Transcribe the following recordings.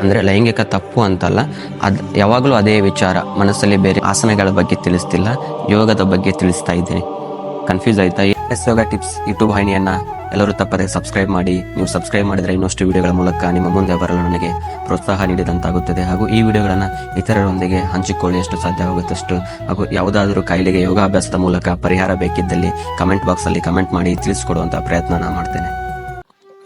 ಅಂದ್ರೆ ಲೈಂಗಿಕ ತಪ್ಪು ಅಂತಲ್ಲ. ಅದು ಯಾವಾಗಲೂ ಅದೇ ವಿಚಾರ. ಮನಸ್ಸಲ್ಲಿ ಬೇರೆ ಆಸನಗಳ ಬಗ್ಗೆ ತಿಳಿಸ್ತಿಲ್ಲ. ಯೋಗದ ಬಗ್ಗೆ ತಿಳಿಸ್ತಾ ಇದ್ದೀನಿ. ಕನ್ಫ್ಯೂಸ್ ಆಯ್ತಾ? ಎಸ್ ಯೋಗ ಟಿಪ್ಸ್ ಯೂಟ್ಯೂಬ್ ವಾಹಿನಿಯನ್ನ ಎಲ್ಲರೂ ತಪ್ಪದೆ ಸಬ್ಸ್ಕ್ರೈಬ್ ಮಾಡಿ. ನೀವು ಸಬ್ಸ್ಕ್ರೈಬ್ ಮಾಡಿದ್ರೆ ಇನ್ನಷ್ಟು ವಿಡಿಯೋಗಳ ಮೂಲಕ ನಿಮ್ಮ ಮುಂದೆ ಬರಲು ನನಗೆ ಪ್ರೋತ್ಸಾಹ ನೀಡಿದಂತಾಗುತ್ತದೆ. ಹಾಗೂ ಈ ವಿಡಿಯೋಗಳನ್ನು ಇತರರೊಂದಿಗೆ ಹಂಚಿಕೊಳ್ಳಿ. ಎಷ್ಟು ಸಾಧ್ಯವಾಗುತ್ತಷ್ಟು ಹಾಗೂ ಯಾವುದಾದರೂ ಕಾಯಿಲೆಗೆ ಯೋಗಾಭ್ಯಾಸದ ಮೂಲಕ ಪರಿಹಾರ ಬೇಕಿದ್ದಲ್ಲಿ ಕಮೆಂಟ್ ಬಾಕ್ಸಲ್ಲಿ ಕಮೆಂಟ್ ಮಾಡಿ ತಿಳಿಸ್ಕೊಡುವಂಥ ಪ್ರಯತ್ನ ನಾನು ಮಾಡ್ತೇನೆ.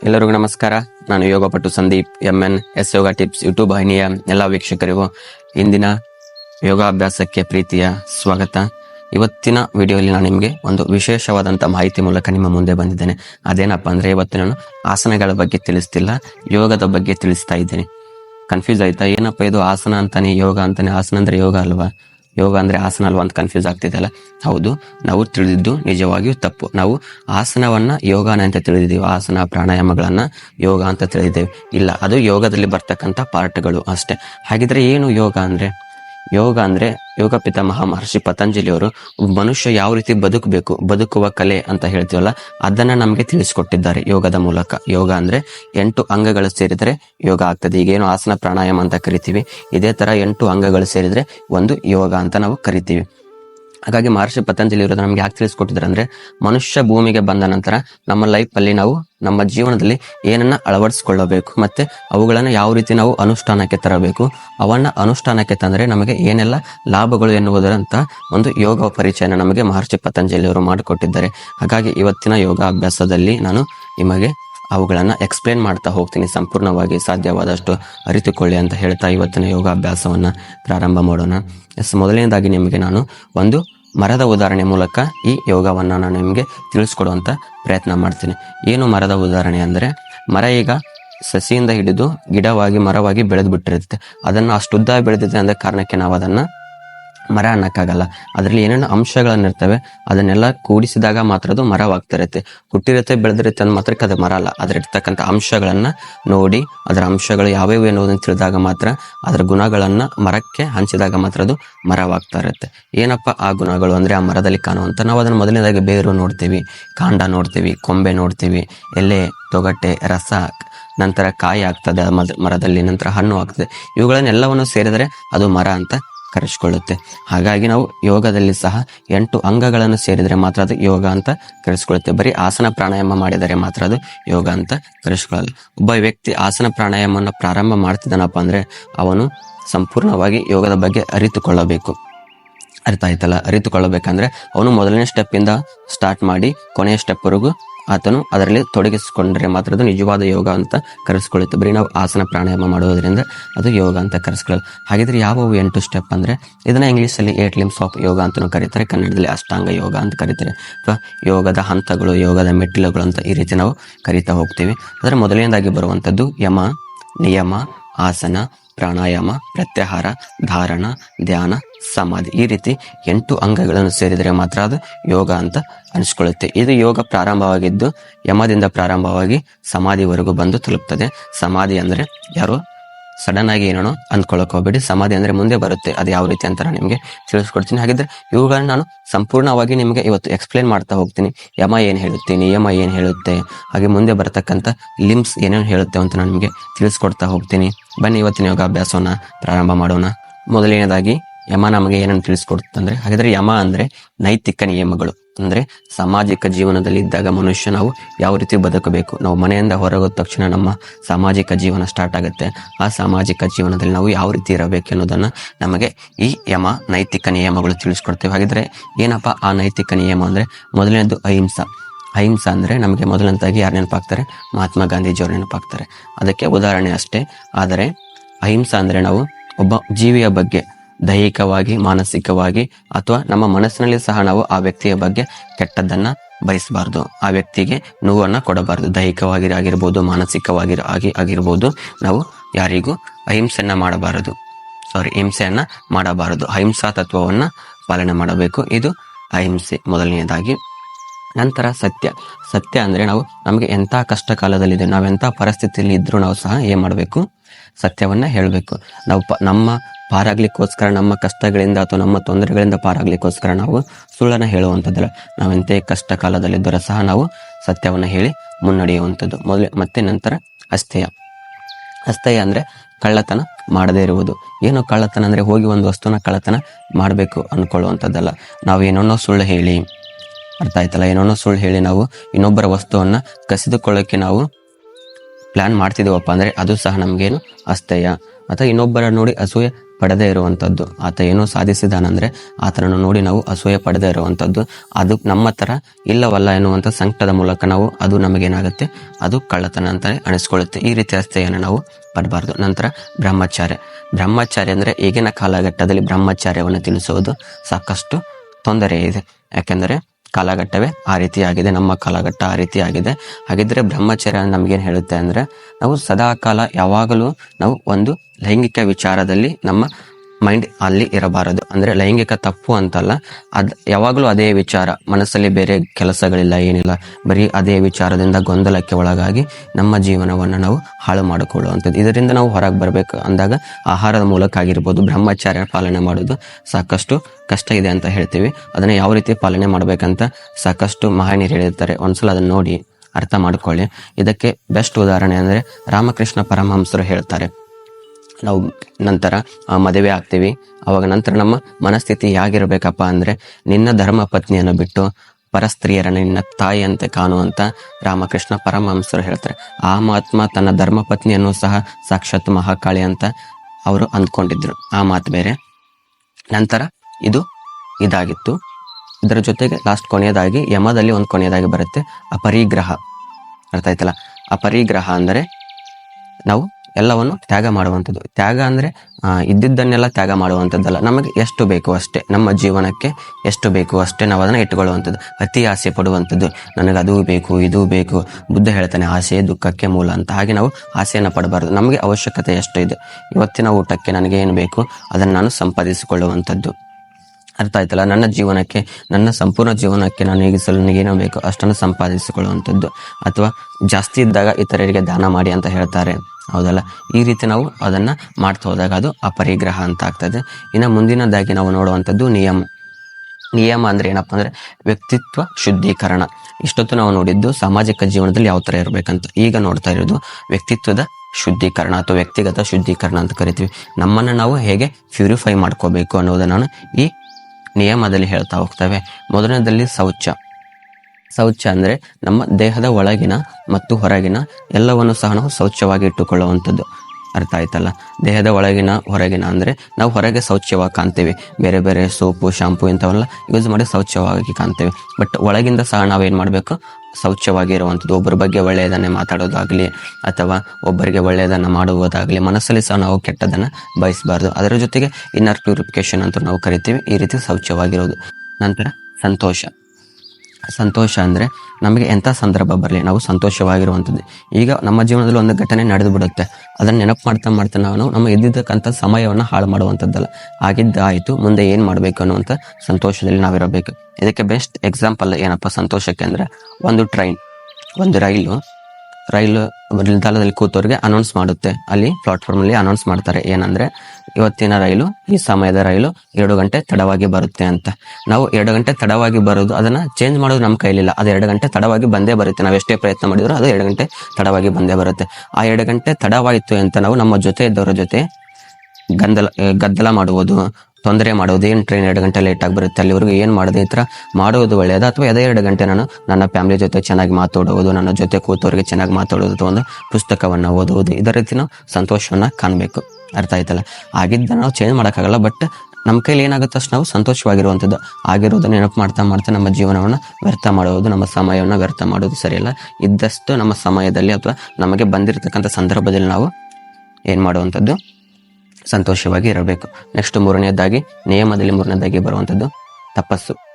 ಎಲ್ಲರಿಗೂ ನಮಸ್ಕಾರ. ನಾನು ಯೋಗ ಪಟು Sandeep M N S Yoga Tips YouTube ವಾಹಿನಿಯ ಎಲ್ಲ ವೀಕ್ಷಕರಿಗೂ ಇಂದಿನ ಯೋಗಾಭ್ಯಾಸಕ್ಕೆ ಪ್ರೀತಿಯ ಸ್ವಾಗತ. ಇವತ್ತಿನ ವಿಡಿಯೋಲಿ ನಾನು ನಿಮಗೆ ಒಂದು ವಿಶೇಷವಾದಂಥ ಮಾಹಿತಿ ಮೂಲಕ ನಿಮ್ಮ ಮುಂದೆ ಬಂದಿದ್ದೇನೆ. ಅದೇನಪ್ಪ ಅಂದ್ರೆ ಇವತ್ತು ನಾನು ಆಸನಗಳ ಬಗ್ಗೆ ತಿಳಿಸ್ತಿಲ್ಲ, ಯೋಗದ ಬಗ್ಗೆ ತಿಳಿಸ್ತಾ ಇದ್ದೇನೆ. ಕನ್ಫ್ಯೂಸ್ ಆಯ್ತಾ? ಏನಪ್ಪ ಇದು ಆಸನ ಅಂತಾನೆ ಯೋಗ ಅಂತಾನೆ? ಆಸನ ಅಂದರೆ ಯೋಗ ಅಲ್ವಾ? ಯೋಗ ಅಂದ್ರೆ ಆಸನ ಅಲ್ವಾ ಅಂತ ಕನ್ಫ್ಯೂಸ್ ಆಗ್ತಿದೆಯಲ್ಲ? ಹೌದು, ನಾವು ತಿಳಿದಿದ್ದು ನಿಜವಾಗಿಯೂ ತಪ್ಪು. ನಾವು ಆಸನವನ್ನ ಯೋಗನ ಅಂತ ತಿಳಿದಿದ್ದೀವಿ, ಆಸನ ಪ್ರಾಣಾಯಾಮಗಳನ್ನ ಯೋಗ ಅಂತ ತಿಳಿದಿದ್ದೇವೆ. ಇಲ್ಲ, ಅದು ಯೋಗದಲ್ಲಿ ಬರ್ತಕ್ಕಂಥ ಪಾರ್ಟ್ಗಳು ಅಷ್ಟೇ. ಹಾಗಿದ್ರೆ ಏನು ಯೋಗ ಅಂದ್ರೆ? ಯೋಗ ಅಂದ್ರೆ ಯೋಗ ಪಿತಾಮಹ ಮಹರ್ಷಿ ಪತಂಜಲಿಯವರು ಮನುಷ್ಯ ಯಾವ ರೀತಿ ಬದುಕಬೇಕು, ಬದುಕುವ ಕಲೆ ಅಂತ ಹೇಳ್ತೀವಲ್ಲ, ಅದನ್ನ ನಮಗೆ ತಿಳಿಸಿಕೊಟ್ಟಿದ್ದಾರೆ ಯೋಗದ ಮೂಲಕ. ಯೋಗ ಅಂದ್ರೆ ಎಂಟು ಅಂಗಗಳು ಸೇರಿದರೆ ಯೋಗ ಆಗ್ತದೆ. ಈಗೇನು ಆಸನ ಪ್ರಾಣಾಯಾಮ ಅಂತ ಕರಿತೀವಿ. ಇದೇ ತರ ಎಂಟು ಅಂಗಗಳು ಸೇರಿದ್ರೆ ಒಂದು ಯೋಗ ಅಂತ ನಾವು ಕರಿತೀವಿ. ಹಾಗಾಗಿ ಮಹರ್ಷಿ ಪತಂಜಲಿ ಇರೋದು ನಮ್ಗೆ ಯಾಕೆ ತಿಳಿಸ್ಕೊಟ್ಟಿದ್ದಾರೆ ಅಂದ್ರೆ ಮನುಷ್ಯ ಭೂಮಿಗೆ ಬಂದ ನಂತರ ನಮ್ಮ ಲೈಫ್ ಅಲ್ಲಿ ನಾವು ನಮ್ಮ ಜೀವನದಲ್ಲಿ ಏನನ್ನ ಅಳವಡಿಸ್ಕೊಳ್ಳಬೇಕು ಮತ್ತೆ ಅವುಗಳನ್ನ ಯಾವ ರೀತಿ ನಾವು ಅನುಷ್ಠಾನಕ್ಕೆ ತರಬೇಕು, ಅವನ್ನ ಅನುಷ್ಠಾನಕ್ಕೆ ತಂದ್ರೆ ನಮಗೆ ಏನೆಲ್ಲ ಲಾಭಗಳು ಎನ್ನುವುದರಂತ ಒಂದು ಯೋಗ ಪರಿಚಯನ ನಮಗೆ ಮಹರ್ಷಿ ಪತಂಜಲಿ ಅವರು ಮಾಡಿಕೊಟ್ಟಿದ್ದಾರೆ. ಹಾಗಾಗಿ ಇವತ್ತಿನ ಯೋಗ ಅಭ್ಯಾಸದಲ್ಲಿ ನಾನು ನಿಮಗೆ ಅವುಗಳನ್ನ ಎಕ್ಸ್ಪ್ಲೇನ್ ಮಾಡ್ತಾ ಹೋಗ್ತೀನಿ. ಸಂಪೂರ್ಣವಾಗಿ ಸಾಧ್ಯವಾದಷ್ಟು ಅರಿತುಕೊಳ್ಳಿ ಅಂತ ಹೇಳ್ತಾ ಇವತ್ತಿನ ಯೋಗಾಭ್ಯಾಸವನ್ನು ಪ್ರಾರಂಭ ಮಾಡೋಣ. ಎಸ್, ಮೊದಲನೇದಾಗಿ ನಿಮಗೆ ನಾನು ಒಂದು ಮರದ ಉದಾಹರಣೆ ಮೂಲಕ ಈ ಯೋಗವನ್ನು ನಾನು ನಿಮಗೆ ತಿಳಿಸ್ಕೊಡುವಂಥ ಪ್ರಯತ್ನ ಮಾಡ್ತೀನಿ. ಏನು ಮರದ ಉದಾಹರಣೆ ಅಂದರೆ, ಮರ ಈಗ ಸಸಿಯಿಂದ ಹಿಡಿದು ಗಿಡವಾಗಿ ಮರವಾಗಿ ಬೆಳೆದು ಬಿಟ್ಟಿರುತ್ತೆ ಅದನ್ನ ಅಷ್ಟುದ್ದ ಬೆಳೆದಿದೆ ಅಂದ ಕಾರಣಕ್ಕೆ ನಾವು ಅದನ್ನ ಮರ ಅನ್ನಕ್ಕಾಗಲ್ಲ. ಅದರಲ್ಲಿ ಏನೇನು ಅಂಶಗಳನ್ನಿರ್ತವೆ, ಅದನ್ನೆಲ್ಲ ಕೂಡಿಸಿದಾಗ ಮಾತ್ರ ಅದು ಮರವಾಗ್ತಿರುತ್ತೆ ಹುಟ್ಟಿರುತ್ತೆ, ಬೆಳೆದಿರುತ್ತೆ ಅಂದ ಮಾತ್ರಕ್ಕೆ ಅದು ಮರ ಅಲ್ಲ. ಅದರಿರ್ತಕ್ಕಂಥ ಅಂಶಗಳನ್ನ ನೋಡಿ, ಅದರ ಅಂಶಗಳು ಯಾವ್ಯಾವು ಎನ್ನುವುದನ್ನು ತಿಳಿದಾಗ ಮಾತ್ರ ಅದರ ಗುಣಗಳನ್ನ ಮರಕ್ಕೆ ಹಂಚಿದಾಗ ಮಾತ್ರ ಅದು ಮರವಾಗ್ತಾ ಇರುತ್ತೆ. ಏನಪ್ಪ ಆ ಗುಣಗಳು ಅಂದ್ರೆ ಆ ಮರದಲ್ಲಿ ಕಾಣುವಂಥ ನಾವು ಅದನ್ನು ಮೊದಲನೇದಾಗಿ ಬೇರು ನೋಡ್ತೀವಿ, ಕಾಂಡ ನೋಡ್ತೀವಿ, ಕೊಂಬೆ ನೋಡ್ತೀವಿ, ಎಲೆ, ತೊಗಟೆ, ರಸ, ನಂತರ ಕಾಯಿ ಆಗ್ತದೆ ಮರದಲ್ಲಿ ನಂತರ ಹಣ್ಣು ಆಗ್ತದೆ. ಇವುಗಳನ್ನೆಲ್ಲವನ್ನು ಸೇರಿದರೆ ಅದು ಮರ ಅಂತ ಕರೆಸ್ಕೊಳ್ಳುತ್ತೆ. ಹಾಗಾಗಿ ನಾವು ಯೋಗದಲ್ಲಿ ಸಹ ಎಂಟು ಅಂಗಗಳನ್ನು ಸೇರಿದರೆ ಮಾತ್ರ ಅದು ಯೋಗ ಅಂತ ಕರೆಸಿಕೊಳ್ಳುತ್ತೆ. ಬರೀ ಆಸನ ಪ್ರಾಣಾಯಾಮ ಮಾಡಿದರೆ ಮಾತ್ರ ಅದು ಯೋಗ ಅಂತ ಕರೆಸಿಕೊಳ್ಳಲ್ಲ. ಒಬ್ಬ ವ್ಯಕ್ತಿ ಆಸನ ಪ್ರಾಣಾಯಾಮವನ್ನು ಪ್ರಾರಂಭ ಮಾಡ್ತಿದ್ದಾನಪ್ಪ ಅಂದರೆ ಅವನು ಸಂಪೂರ್ಣವಾಗಿ ಯೋಗದ ಬಗ್ಗೆ ಅರಿತುಕೊಳ್ಳಬೇಕು. ಅರ್ಥ ಆಯ್ತಲ್ಲ? ಅರಿತುಕೊಳ್ಳಬೇಕಂದ್ರೆ ಅವನು ಮೊದಲನೇ ಸ್ಟೆಪ್ ಇಂದ ಸ್ಟಾರ್ಟ್ ಮಾಡಿ ಕೊನೆಯ ಸ್ಟೆಪ್ ವರೆಗೂ ಆತನು ಅದರಲ್ಲಿ ತೊಡಗಿಸಿಕೊಂಡ್ರೆ ಮಾತ್ರ ಅದು ನಿಜವಾದ ಯೋಗ ಅಂತ ಕರೆಸ್ಕೊಳ್ಳುತ್ತೆ. ಬರೀ ನಾವು ಆಸನ ಪ್ರಾಣಾಯಾಮ ಮಾಡೋದ್ರಿಂದ ಅದು ಯೋಗ ಅಂತ ಕರೆಸ್ಕೊಳ್ಳೋದು ಹಾಗಿದ್ರೆ ಯಾವವು ಎಂಟು ಸ್ಟೆಪ್ ಅಂದ್ರೆ ಇದನ್ನ ಇಂಗ್ಲೀಷಲ್ಲಿ ಏಟ್ ಲಿಮ್ಸ್ ಆಫ್ ಯೋಗ ಅಂತನು ಕರೀತಾರೆ. ಕನ್ನಡದಲ್ಲಿ ಅಷ್ಟಾಂಗ ಯೋಗ ಅಂತ ಕರೀತಾರೆ. ಅಥವಾ ಯೋಗದ ಹಂತಗಳು, ಯೋಗದ ಮೆಟ್ಟಿಲುಗಳು ಅಂತ ಈ ರೀತಿ ನಾವು ಕರಿತಾ ಹೋಗ್ತೀವಿ. ಅದರ ಮೊದಲನೇದಾಗಿ ಬರುವಂತದ್ದು ಯಮ, ನಿಯಮ, ಆಸನ ಪ್ರಾಣಾಯಾಮ, ಪ್ರತ್ಯಾಹಾರ, ಧಾರಣ, ಧ್ಯಾನ, ಸಮಾಧಿ ಈ ರೀತಿ ಎಂಟು ಅಂಗಗಳನ್ನು ಸೇರಿದರೆ ಮಾತ್ರ ಅದು ಯೋಗ ಅಂತ ಅನಿಸ್ಕೊಳ್ಳುತ್ತೆ. ಇದು ಯೋಗ ಪ್ರಾರಂಭವಾಗಿದ್ದು ಯಮದಿಂದ ಪ್ರಾರಂಭವಾಗಿ ಸಮಾಧಿವರೆಗೂ ಬಂದು ತಲುಪ್ತದೆ. ಸಮಾಧಿ ಅಂದ್ರೆ ಯಾರು? ಸಡನ್ ಆಗಿ ಏನೋ ಅಂದ್ಕೊಳ್ಳೋಕೆ ಹೋಗ್ಬೇಡಿ. ಸಮಾಧಿ ಅಂದ್ರೆ ಮುಂದೆ ಬರುತ್ತೆ. ಅದು ಯಾವ ರೀತಿ ಅಂತ ನಾನು ನಿಮಗೆ ತಿಳಿಸ್ಕೊಡ್ತೀನಿ. ಹಾಗಿದ್ರೆ ಇವುಗಳನ್ನ ನಾನು ಸಂಪೂರ್ಣವಾಗಿ ನಿಮಗೆ ಇವತ್ತು ಎಕ್ಸ್ಪ್ಲೇನ್ ಮಾಡ್ತಾ ಹೋಗ್ತೀನಿ. ಯಮ ಏನ್ ಹೇಳುತ್ತೆ, ನಿಯಮ ಏನ್ ಹೇಳುತ್ತೆ, ಹಾಗೆ ಮುಂದೆ ಬರತಕ್ಕಂಥ ಲಿಮ್ಸ್ ಏನೇನು ಹೇಳುತ್ತೆ ಅಂತ ನಾನು ನಿಮಗೆ ತಿಳಿಸ್ಕೊಡ್ತಾ ಹೋಗ್ತೀನಿ. ಬನ್ನಿ, ಇವತ್ತಿನ ಯೋಗಾಭ್ಯಾಸವನ್ನು ಪ್ರಾರಂಭ ಮಾಡೋಣ. ಮೊದಲನೇದಾಗಿ, ಯಮ ನಮಗೆ ಏನನ್ನು ತಿಳಿಸ್ಕೊಡ್ತಂದ್ರೆ ಹಾಗಾದ್ರೆ ಯಮ ಅಂದ್ರೆ ನೈತಿಕ ನಿಯಮಗಳು. ಅಂದ್ರೆ ಸಾಮಾಜಿಕ ಜೀವನದಲ್ಲಿ ಇದ್ದಾಗ ಮನುಷ್ಯ ನಾವು ಯಾವ ರೀತಿ ಬದುಕಬೇಕು? ನಾವು ಮನೆಯಿಂದ ಹೊರಗೋದ ತಕ್ಷಣ ನಮ್ಮ ಸಾಮಾಜಿಕ ಜೀವನ ಸ್ಟಾರ್ಟ್ ಆಗುತ್ತೆ. ಆ ಸಾಮಾಜಿಕ ಜೀವನದಲ್ಲಿ ನಾವು ಯಾವ ರೀತಿ ಇರಬೇಕು ಅನ್ನೋದನ್ನ ನಮಗೆ ಈ ಯಮ, ನೈತಿಕ ನಿಯಮಗಳು ತಿಳಿಸ್ಕೊಡ್ತೇವೆ. ಹಾಗಿದ್ರೆ ಏನಪ್ಪ ಆ ನೈತಿಕ ನಿಯಮ ಅಂದ್ರೆ? ಮೊದಲನೇದು ಅಹಿಂಸಾ. ಅಹಿಂಸಾ ಅಂದ್ರೆ ನಮಗೆ ಮೊದಲನೇದಾಗಿ ಯಾರು ನೆನಪಾಗ್ತಾರೆ? ಮಹಾತ್ಮ ಗಾಂಧೀಜಿಯವರು ನೆನಪಾಗ್ತಾರೆ. ಅದಕ್ಕೆ ಉದಾಹರಣೆ ಅಷ್ಟೇ. ಆದರೆ ಅಹಿಂಸಾ ಅಂದ್ರೆ ನಾವು ಒಬ್ಬ ಜೀವಿಯ ಬಗ್ಗೆ ದೈಹಿಕವಾಗಿ, ಮಾನಸಿಕವಾಗಿ ಅಥವಾ ನಮ್ಮ ಮನಸ್ಸಿನಲ್ಲಿ ಸಹ ನಾವು ಆ ವ್ಯಕ್ತಿಯ ಬಗ್ಗೆ ಕೆಟ್ಟದ್ದನ್ನ ಬಯಸಬಾರ್ದು. ಆ ವ್ಯಕ್ತಿಗೆ ನೋವನ್ನು ಕೊಡಬಾರದು. ದೈಹಿಕವಾಗಿ ಆಗಿರ್ಬೋದು, ಮಾನಸಿಕವಾಗಿ ಆಗಿ, ಆಗಿರ್ಬೋದು ನಾವು ಯಾರಿಗೂ ಅಹಿಂಸೆಯನ್ನ ಮಾಡಬಾರದು. ಸಾರಿ ಹಿಂಸೆಯನ್ನ ಮಾಡಬಾರದು. ಅಹಿಂಸಾ ತತ್ವವನ್ನು ಪಾಲನೆ ಮಾಡಬೇಕು. ಇದು ಅಹಿಂಸೆ ಮೊದಲನೆಯದಾಗಿ. ನಂತರ ಸತ್ಯ. ಸತ್ಯ ಅಂದರೆ ನಾವು ನಮಗೆ ಎಂಥ ಕಷ್ಟ ಕಾಲದಲ್ಲಿದೆ, ನಾವೆಂಥ ಪರಿಸ್ಥಿತಿಯಲ್ಲಿ ಇದ್ದರೂ ನಾವು ಸಹ ಏನು ಮಾಡಬೇಕು? ಸತ್ಯವನ್ನು ಹೇಳಬೇಕು. ನಾವು ಪ, ನಮ್ಮ ಪಾರಾಗ್ಲಿಕ್ಕೋಸ್ಕರ ನಮ್ಮ ಕಷ್ಟಗಳಿಂದ ಅಥವಾ ನಮ್ಮ ತೊಂದರೆಗಳಿಂದ ಪಾರಾಗ್ಲಿಕ್ಕೋಸ್ಕರ ನಾವು ಸುಳ್ಳನ್ನ ಹೇಳುವಂಥದ್ದಲ್ಲ. ನಾವೆಂತೆ ಕಷ್ಟ ಕಾಲದಲ್ಲಿದ್ದರೂ ಸಹ ನಾವು ಸತ್ಯವನ್ನು ಹೇಳಿ ಮುನ್ನಡೆಯುವಂಥದ್ದು. ಮೊದಲು ಮತ್ತೆ ನಂತರ ಅಸ್ಥೇಯ. ಅಸ್ಥೇಯ ಅಂದರೆ ಕಳ್ಳತನ ಮಾಡದೇ ಇರುವುದು. ಏನು ಕಳ್ಳತನ ಅಂದರೆ ಹೋಗಿ ಒಂದು ವಸ್ತುನ ಕಳ್ಳತನ ಮಾಡಬೇಕು ಅಂದ್ಕೊಳ್ಳುವಂಥದ್ದಲ್ಲ ನಾವು ಏನನ್ನೋ ಸುಳ್ಳು ಹೇಳಿ, ಅರ್ಥ ಆಯ್ತಲ್ಲ? ಏನನ್ನೋ ಸುಳ್ಳು ಹೇಳಿ ನಾವು ಇನ್ನೊಬ್ಬರ ವಸ್ತುವನ್ನು ಕಸಿದುಕೊಳ್ಳೋಕ್ಕೆ ನಾವು ಪ್ಲ್ಯಾನ್ ಮಾಡ್ತಿದ್ದೇವಪ್ಪ ಅಂದರೆ ಅದು ಸಹ ನಮಗೇನು ಅಸ್ಥೇಯ. ಅಥವಾ ಇನ್ನೊಬ್ಬರ ನೋಡಿ ಅಸೂಯೆ ಪಡೆದೇ ಇರುವಂಥದ್ದು ಆತ ಏನೋ ಸಾಧಿಸಿದಾನಂದ್ರೆ ಆತನನ್ನು ನೋಡಿ ನಾವು ಅಸೂಯೆ ಪಡೆದೇ ಇರುವಂಥದ್ದು ಅದು ನಮ್ಮ ಥರ ಇಲ್ಲವಲ್ಲ ಎನ್ನುವಂಥ ಸಂಕಟದ ಮೂಲಕ ನಾವು ಅದು ನಮಗೇನಾಗುತ್ತೆ? ಅದು ಕಳ್ಳತನ ಅಂತಲೇ ಅನಿಸ್ಕೊಳ್ಳುತ್ತೆ. ಈ ರೀತಿ ಅಸ್ಥೆಯನ್ನು ನಾವು ಪಡಬಾರ್ದು. ನಂತರ ಬ್ರಹ್ಮಚಾರ್ಯ. ಬ್ರಹ್ಮಚಾರ್ಯ ಅಂದರೆ ಈಗಿನ ಕಾಲಘಟ್ಟದಲ್ಲಿ ಬ್ರಹ್ಮಚಾರ್ಯವನ್ನು ತಿಳಿಸುವುದು ಸಾಕಷ್ಟು ತೊಂದರೆ ಇದೆ. ಯಾಕೆಂದರೆ ಕಾಲಘಟ್ಟವೇ ಆ ರೀತಿಯಾಗಿದೆ ನಮ್ಮ ಕಾಲಘಟ್ಟ ಆ ರೀತಿಯಾಗಿದೆ ಹಾಗಿದ್ರೆ ಬ್ರಹ್ಮಚರ್ಯ ನಮಗೇನು ಹೇಳುತ್ತೆ ಅಂದರೆ ನಾವು ಸದಾ ಕಾಲ ಯಾವಾಗಲೂ ನಾವು ಒಂದು ಲೈಂಗಿಕ ವಿಚಾರದಲ್ಲಿ ನಮ್ಮ ಮೈಂಡ್ ಅಲ್ಲಿ ಇರಬಾರದು. ಅಂದರೆ ಲೈಂಗಿಕ ತಪ್ಪು ಅಂತಲ್ಲ, ಅದು ಯಾವಾಗಲೂ ಅದೇ ವಿಚಾರ. ಮನಸ್ಸಲ್ಲಿ ಬೇರೆ ಕೆಲಸಗಳಿಲ್ಲ, ಏನಿಲ್ಲ, ಬರೀ ಅದೇ ವಿಚಾರದಿಂದ ಗೊಂದಲಕ್ಕೆ ಒಳಗಾಗಿ ನಮ್ಮ ಜೀವನವನ್ನು ನಾವು ಹಾಳು ಮಾಡಿಕೊಳ್ಳುವಂಥದ್ದು. ಇದರಿಂದ ನಾವು ಹೊರಗೆ ಬರಬೇಕು ಅಂದಾಗ ಆಹಾರದ ಮೂಲಕ ಆಗಿರ್ಬೋದು, ಬ್ರಹ್ಮಚಾರ್ಯ ಪಾಲನೆ ಮಾಡೋದು ಸಾಕಷ್ಟು ಕಷ್ಟ ಇದೆ ಅಂತ ಹೇಳ್ತೀವಿ. ಅದನ್ನು ಯಾವ ರೀತಿ ಪಾಲನೆ ಮಾಡಬೇಕಂತ ಸಾಕಷ್ಟು ಮಹಾನೀರು ಹೇಳಿರ್ತಾರೆ. ಒಂದ್ಸಲ ಅದನ್ನು ನೋಡಿ ಅರ್ಥ ಮಾಡ್ಕೊಳ್ಳಿ. ಇದಕ್ಕೆ ಬೆಸ್ಟ್ ಉದಾಹರಣೆ ಅಂದರೆ ರಾಮಕೃಷ್ಣ ಪರಮಹಂಸರು ಹೇಳ್ತಾರೆ. ನಾವು ನಂತರ ಮದುವೆ ಆಗ್ತೀವಿ. ಅವಾಗ ನಂತರ ನಮ್ಮ ಮನಸ್ಥಿತಿ ಹೇಗಿರಬೇಕಪ್ಪ ಅಂದರೆ, ನಿನ್ನ ಧರ್ಮ ಪತ್ನಿಯನ್ನು ಬಿಟ್ಟು ಪರಸ್ತ್ರೀಯರನ್ನ ನಿನ್ನ ತಾಯಿಯಂತೆ ಕಾಣುವಂತ ರಾಮಕೃಷ್ಣ ಪರಮಹಂಸರು ಹೇಳ್ತಾರೆ. ಆ ಮಹಾತ್ಮ ತನ್ನ ಧರ್ಮ ಪತ್ನಿಯನ್ನು ಸಹ ಸಾಕ್ಷಾತ್ ಮಹಾಕಾಳಿ ಅಂತ ಅವರು ಅಂದ್ಕೊಂಡಿದ್ರು. ಆ ಮಾತು ಬೇರೆ. ನಂತರ ಇದು ಇದಾಗಿತ್ತು. ಇದರ ಜೊತೆಗೆ ಲಾಸ್ಟ್ ಕೊನೆಯದಾಗಿ ಯಮದಲ್ಲಿ ಒಂದು ಕೊನೆಯದಾಗಿ ಬರುತ್ತೆ ಅಪರಿಗ್ರಹ. ಅರ್ಥ ಆಯ್ತಲ್ಲ? ಅಪರಿಗ್ರಹ ಅಂದರೆ ನಾವು ಎಲ್ಲವನ್ನು ತ್ಯಾಗ ಮಾಡುವಂಥದ್ದು. ತ್ಯಾಗ ಅಂದರೆ ಇದ್ದಿದ್ದನ್ನೆಲ್ಲ ತ್ಯಾಗ ಮಾಡುವಂಥದ್ದಲ್ಲ. ನಮಗೆ ಎಷ್ಟು ಬೇಕು ಅಷ್ಟೇ, ನಮ್ಮ ಜೀವನಕ್ಕೆ ಎಷ್ಟು ಬೇಕು ಅಷ್ಟೇ ನಾವು ಅದನ್ನು ಇಟ್ಟುಕೊಳ್ಳುವಂಥದ್ದು. ಅತಿ ಆಸೆ ಪಡುವಂಥದ್ದು, ನನಗೆ ಅದು ಬೇಕು, ಇದು ಬೇಕು, ಬುದ್ಧ ಹೇಳ್ತಾನೆ, ಆಸೆ ದುಃಖಕ್ಕೆ ಮೂಲ ಅಂತ. ಹಾಗೆ ನಾವು ಆಸೆಯನ್ನು ಪಡಬಾರ್ದು. ನಮಗೆ ಅವಶ್ಯಕತೆ ಎಷ್ಟು ಇದೆ? ಇವತ್ತಿನ ಊಟಕ್ಕೆ ನನಗೆ ಏನು ಬೇಕು? ಅದನ್ನು ನಾನು ಸಂಪಾದಿಸಿಕೊಳ್ಳುವಂಥದ್ದು. ಅರ್ಥ ಆಯ್ತಲ್ಲ? ನನ್ನ ಜೀವನಕ್ಕೆ, ನನ್ನ ಸಂಪೂರ್ಣ ಜೀವನಕ್ಕೆ ನಾನು ಈಗಿಸಲು ನನಗೇನೋ ಬೇಕು? ಅಷ್ಟನ್ನು ಸಂಪಾದಿಸಿಕೊಳ್ಳುವಂಥದ್ದು. ಅಥವಾ ಜಾಸ್ತಿ ಇದ್ದಾಗ ಇತರರಿಗೆ ದಾನ ಮಾಡಿ ಅಂತ ಹೇಳ್ತಾರೆ. ಹೌದಲ್ಲ? ಈ ರೀತಿ ನಾವು ಅದನ್ನು ಮಾಡ್ತಾ ಹೋದಾಗ ಅದು ಅಪರಿಗ್ರಹ ಅಂತ ಆಗ್ತದೆ ಇನ್ನು ಮುಂದಿನದಾಗಿ ನಾವು ನೋಡುವಂಥದ್ದು ನಿಯಮ. ನಿಯಮ ಅಂದ್ರೆ ಏನಪ್ಪ ಅಂದ್ರೆ ವ್ಯಕ್ತಿತ್ವ ಶುದ್ಧೀಕರಣ. ಇಷ್ಟೊತ್ತು ನಾವು ನೋಡಿದ್ದು ಸಾಮಾಜಿಕ ಜೀವನದಲ್ಲಿ ಯಾವ ಥರ ಇರಬೇಕಂತ. ಈಗ ನೋಡ್ತಾ ಇರೋದು ವ್ಯಕ್ತಿತ್ವದ ಶುದ್ಧೀಕರಣ ಅಥವಾ ವ್ಯಕ್ತಿಗತ ಶುದ್ಧೀಕರಣ ಅಂತ ಕರಿತೀವಿ. ನಮ್ಮನ್ನು ನಾವು ಹೇಗೆ ಪ್ಯೂರಿಫೈ ಮಾಡ್ಕೋಬೇಕು ಅನ್ನೋದನ್ನು ನಾನು ಈ ನಿಯಮದಲ್ಲಿ ಹೇಳ್ತಾ ಹೋಗ್ತವೆ. ಮೊದಲನೇದಲ್ಲಿ ಶೌಚ. ಶೌಚ ಅಂದರೆ ನಮ್ಮ ದೇಹದ ಒಳಗಿನ ಮತ್ತು ಹೊರಗಿನ ಎಲ್ಲವನ್ನು ಸಹ ನಾವು ಶೌಚವಾಗಿ ಇಟ್ಟುಕೊಳ್ಳುವಂಥದ್ದು. ಅರ್ಥ ಆಯ್ತಲ್ಲ? ದೇಹದ ಒಳಗಿನ, ಹೊರಗಿನ ಅಂದರೆ ನಾವು ಹೊರಗೆ ಶೌಚ್ಯವಾಗಿ ಕಾಣ್ತೇವೆ. ಬೇರೆ ಬೇರೆ ಸೋಪು, ಶಾಂಪು ಇಂಥವೆಲ್ಲ ಯೂಸ್ ಮಾಡಿ ಶೌಚವಾಗಿ ಕಾಣ್ತೇವೆ. ಬಟ್ ಒಳಗಿಂದ ಸಹ ನಾವೇನು ಮಾಡಬೇಕು? ಶೌಚ್ಯವಾಗಿ ಇರುವಂಥದ್ದು. ಒಬ್ಬರ ಬಗ್ಗೆ ಒಳ್ಳೆಯದನ್ನೇ ಮಾತಾಡೋದಾಗಲಿ ಅಥವಾ ಒಬ್ಬರಿಗೆ ಒಳ್ಳೆಯದನ್ನು ಮಾಡುವುದಾಗಲಿ ಮನಸ್ಸಲ್ಲಿ ಸಹ ನಾವು ಕೆಟ್ಟದನ್ನು ಬಯಸಬಾರ್ದು. ಅದರ ಜೊತೆಗೆ ಇನ್ನರ್ ಪ್ಯೂರಿಫಿಕೇಶನ್ ಅಂತ ನಾವು ಕರಿತೀವಿ. ಈ ರೀತಿ ಶೌಚವಾಗಿರೋದು ನಂತರ ಸಂತೋಷ. ಸಂತೋಷ ಅಂದರೆ ನಮಗೆ ಎಂಥ ಸಂದರ್ಭ ಬರಲಿ, ನಾವು ಸಂತೋಷವಾಗಿರುವಂಥದ್ದು. ಈಗ ನಮ್ಮ ಜೀವನದಲ್ಲಿ ಒಂದು ಘಟನೆ ನಡೆದು ಬಿಡುತ್ತೆ ಅದನ್ನು ನೆನಪು ಮಾಡ್ತಾ ಮಾಡ್ತಾ ನಾವು ನಮ್ಮ ಇದ್ದಿದ್ದಕ್ಕಂಥ ಸಮಯವನ್ನು ಹಾಳು ಮಾಡುವಂಥದ್ದಲ್ಲ. ಆಗಿದ್ದಾಯಿತು ಮುಂದೆ ಏನು ಮಾಡಬೇಕು ಅನ್ನುವಂಥ ಸಂತೋಷದಲ್ಲಿ ನಾವಿರಬೇಕು. ಇದಕ್ಕೆ ಬೆಸ್ಟ್ ಎಕ್ಸಾಂಪಲ್ ಏನಪ್ಪ ಸಂತೋಷಕ್ಕೆ ಅಂದರೆ, ಒಂದು ಟ್ರೈನ್, ಒಂದು ರೈಲು. ರೈಲು ನಿಲ್ದಾಣದಲ್ಲಿ ಕೂತವ್ರಿಗೆ ಅನೌನ್ಸ್ ಮಾಡುತ್ತೆ. ಅಲ್ಲಿ ಪ್ಲಾಟ್ಫಾರ್ಮಲ್ಲಿ ಅನೌನ್ಸ್ ಮಾಡ್ತಾರೆ ಏನಂದ್ರೆ ಇವತ್ತಿನ ರೈಲು, ಈ ಸಮಯದ ರೈಲು ಎರಡು ಗಂಟೆ ತಡವಾಗಿ ಬರುತ್ತೆ ಅಂತ. ನಾವು ಎರಡು ಗಂಟೆ ತಡವಾಗಿ ಬರೋದು, ಅದನ್ನ ಚೇಂಜ್ ಮಾಡೋದು ನಮ್ಮ ಕೈಲಿಲ್ಲ. ಅದು ಎರಡು ಗಂಟೆ ತಡವಾಗಿ ಬಂದೇ ಬರುತ್ತೆ. ನಾವು ಎಷ್ಟೇ ಪ್ರಯತ್ನ ಮಾಡಿದ್ರು ಅದು ಎರಡು ಗಂಟೆ ತಡವಾಗಿ ಬಂದೇ ಬರುತ್ತೆ. ಆ ಎರಡು ಗಂಟೆ ತಡವಾಯಿತು ಅಂತ ನಾವು ನಮ್ಮ ಜೊತೆ ಇದ್ದವರ ಜೊತೆ ಗದ್ದಲ ಗದ್ದಲ ಮಾಡುವುದು ತೊಂದರೆ ಮಾಡೋದು, ಏನು ಟ್ರೈನ್ ಎರಡು ಗಂಟೆ ಲೇಟ್ ಆಗಿ ಬರುತ್ತೆ, ಅಲ್ಲಿವರೆಗೂ ಏನು ಮಾಡೋದು ಈ ಥರ ಮಾಡೋದು ಒಳ್ಳೆಯದು ಅಥವಾ ಅದೇ ಎರಡು ಗಂಟೆ ನಾನು ನನ್ನ ಫ್ಯಾಮಿಲಿ ಜೊತೆ ಚೆನ್ನಾಗಿ ಮಾತಾಡುವುದು ನನ್ನ ಜೊತೆ ಕೂತವರಿಗೆ ಚೆನ್ನಾಗಿ ಮಾತಾಡೋದು ಅಥವಾ ಒಂದು ಪುಸ್ತಕವನ್ನು ಓದುವುದು. ಇದೇ ರೀತಿ ನಾವು ಸಂತೋಷವನ್ನು ಕಾಣಬೇಕು. ಅರ್ಥ ಆಯ್ತಲ್ಲ? ಆಗಿದ್ದ ನಾವು ಚೇಂಜ್ ಮಾಡೋಕ್ಕಾಗಲ್ಲ ಬಟ್ ನಮ್ಮ ಕೈಲಿ ಏನಾಗುತ್ತೆ ಅಷ್ಟು ನಾವು ಸಂತೋಷವಾಗಿರುವಂಥದ್ದು ಆಗಿರೋದನ್ನ ನೆನಪು ಮಾಡ್ತಾ ಮಾಡ್ತಾ ನಮ್ಮ ಜೀವನವನ್ನು ವ್ಯರ್ಥ ಮಾಡುವುದು ನಮ್ಮ ಸಮಯವನ್ನು ವ್ಯರ್ಥ ಮಾಡೋದು ಸರಿಯಲ್ಲ ಇದ್ದಷ್ಟು ನಮ್ಮ ಸಮಯದಲ್ಲಿ ಅಥವಾ ನಮಗೆ ಬಂದಿರತಕ್ಕಂಥ ಸಂದರ್ಭದಲ್ಲಿ ನಾವು ಏನು ಮಾಡುವಂಥದ್ದು? ಸಂತೋಷವಾಗಿ ಇರಬೇಕು. ನೆಕ್ಸ್ಟ್ ಮೂರನೇದಾಗಿ, ನಿಯಮದಲ್ಲಿ ಮೂರನೇದಾಗಿ ಬರುವಂಥದ್ದು ತಪಸ್ಸು.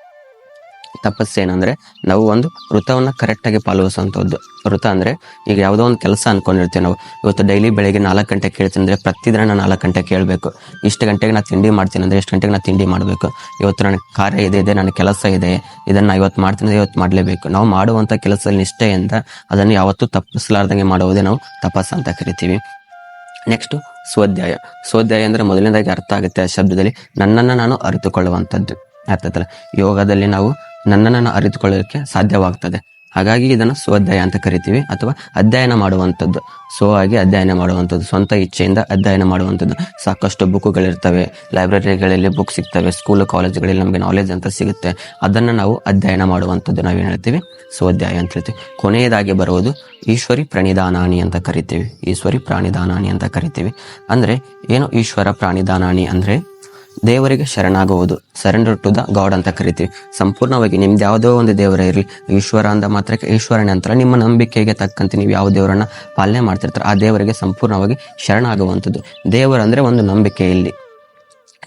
ತಪಸ್ಸು ಏನಂದ್ರೆ ನಾವು ಒಂದು ವೃತವನ್ನು ಕರೆಕ್ಟಾಗಿ ಪಾಲಿಸುವಂಥದ್ದು ವೃತ ಅಂದ್ರೆ, ಈಗ ಯಾವುದೋ ಒಂದು ಕೆಲಸ ಅನ್ಕೊಂಡಿರ್ತೀವಿ ನಾವು. ಇವತ್ತು ಡೈಲಿ ಬೆಳಿಗ್ಗೆ ನಾಲ್ಕು ಗಂಟೆ ಕೇಳ್ತೀನಿ ಅಂದರೆ ಪ್ರತಿದಿನ ನಾನು ನಾಲ್ಕು ಗಂಟೆ ಕೇಳಬೇಕು. ಇಷ್ಟು ಗಂಟೆಗೆ ನಾನು ತಿಂಡಿ ಮಾಡ್ತೀನಿ ಅಂದ್ರೆ ಇಷ್ಟು ಗಂಟೆಗೆ ನಾನು ತಿಂಡಿ ಮಾಡಬೇಕು. ಇವತ್ತು ನನಗೆ ಕಾರ್ಯ ಇದೆ ಇದೆ, ನನ್ನ ಕೆಲಸ ಇದೆ, ಇದನ್ನು ಇವತ್ತು ಮಾಡ್ತೀನಿ ಇವತ್ತು ಮಾಡಲೇಬೇಕು. ನಾವು ಮಾಡುವಂಥ ಕೆಲಸದಲ್ಲಿ ನಿಷ್ಠೆಯಿಂದ ಅದನ್ನು ಯಾವತ್ತೂ ತಪ್ಪಿಸಲಾರ್ದಂಗೆ ಮಾಡುವುದೇ ನಾವು ತಪಸ್ಸು ಅಂತ ಕರಿತೀವಿ. ನೆಕ್ಸ್ಟ್ ಸ್ವಾಧ್ಯಾಯ. ಸ್ವಾಧ್ಯಾಯ ಅಂದ್ರೆ ಮೊದಲನೇದಾಗಿ ಅರ್ಥ ಆಗುತ್ತೆ ಆ ಶಬ್ದದಲ್ಲಿ ನನ್ನನ್ನು ನಾನು ಅರಿತುಕೊಳ್ಳುವಂಥದ್ದು. ಅರ್ಥಾಯ್ತಲ್ಲ? ಯೋಗದಲ್ಲಿ ನಾವು ನನ್ನನ್ನು ನಾನು ಅರಿತುಕೊಳ್ಳೋದಕ್ಕೆ ಸಾಧ್ಯವಾಗ್ತದೆ. ಹಾಗಾಗಿ ಇದನ್ನು ಸ್ವಾಧ್ಯಾಯ ಅಂತ ಕರಿತೀವಿ ಅಥವಾ ಅಧ್ಯಯನ ಮಾಡುವಂಥದ್ದು. ಸೊ ಆಗಿ ಅಧ್ಯಯನ ಮಾಡುವಂಥದ್ದು, ಸ್ವಂತ ಇಚ್ಛೆಯಿಂದ ಅಧ್ಯಯನ ಮಾಡುವಂಥದ್ದು. ಸಾಕಷ್ಟು ಬುಕ್ಗಳಿರ್ತವೆ ಲೈಬ್ರರಿಗಳಲ್ಲಿ ಬುಕ್ ಸಿಗ್ತವೆ, ಸ್ಕೂಲ್, ಕಾಲೇಜುಗಳಲ್ಲಿ ನಮಗೆ ನಾಲೆಜ್ ಅಂತ ಸಿಗುತ್ತೆ. ಅದನ್ನು ನಾವು ಅಧ್ಯಯನ ಮಾಡುವಂಥದ್ದು ನಾವೇನು ಹೇಳ್ತೀವಿ? ಸ್ವಾಧ್ಯಾಯ ಅಂತ ಹೇಳ್ತೀವಿ. ಕೊನೆಯದಾಗಿ ಬರುವುದು ಈಶ್ವರಿ ಪ್ರಣಿದಾನಾಣಿ ಅಂತ ಕರಿತೀವಿ. ಈಶ್ವರಿ ಪ್ರಾಣಿದಾನಾನಿ ಅಂತ ಕರಿತೀವಿ. ಅಂದರೆ ಏನು ಈಶ್ವರ ಪ್ರಾಣಿದಾನಾನಿ ಅಂದರೆ? ದೇವರಿಗೆ ಶರಣಾಗುವುದು. ಸರೆಂಡರ್ ಟು ದ ಗಾಡ್ ಅಂತ ಕರಿತೀವಿ. ಸಂಪೂರ್ಣವಾಗಿ ನಿಮ್ದು ಯಾವುದೋ ಒಂದು ದೇವರ ಇರಲಿ ಈಶ್ವರ ಅಂದ ಮಾತ್ರಕ್ಕೆ ಈಶ್ವರನೇ ಅಂತಾರೆ ನಿಮ್ಮ ನಂಬಿಕೆಗೆ ತಕ್ಕಂತೆ ನೀವು ಯಾವ ದೇವರನ್ನ ಪಾಲನೆ ಮಾಡ್ತಿರ್ತಾರೆ. ಆ ದೇವರಿಗೆ ಸಂಪೂರ್ಣವಾಗಿ ಶರಣಾಗುವಂಥದ್ದು. ದೇವರು ಅಂದರೆ ಒಂದು ನಂಬಿಕೆ ಇಲ್ಲಿ.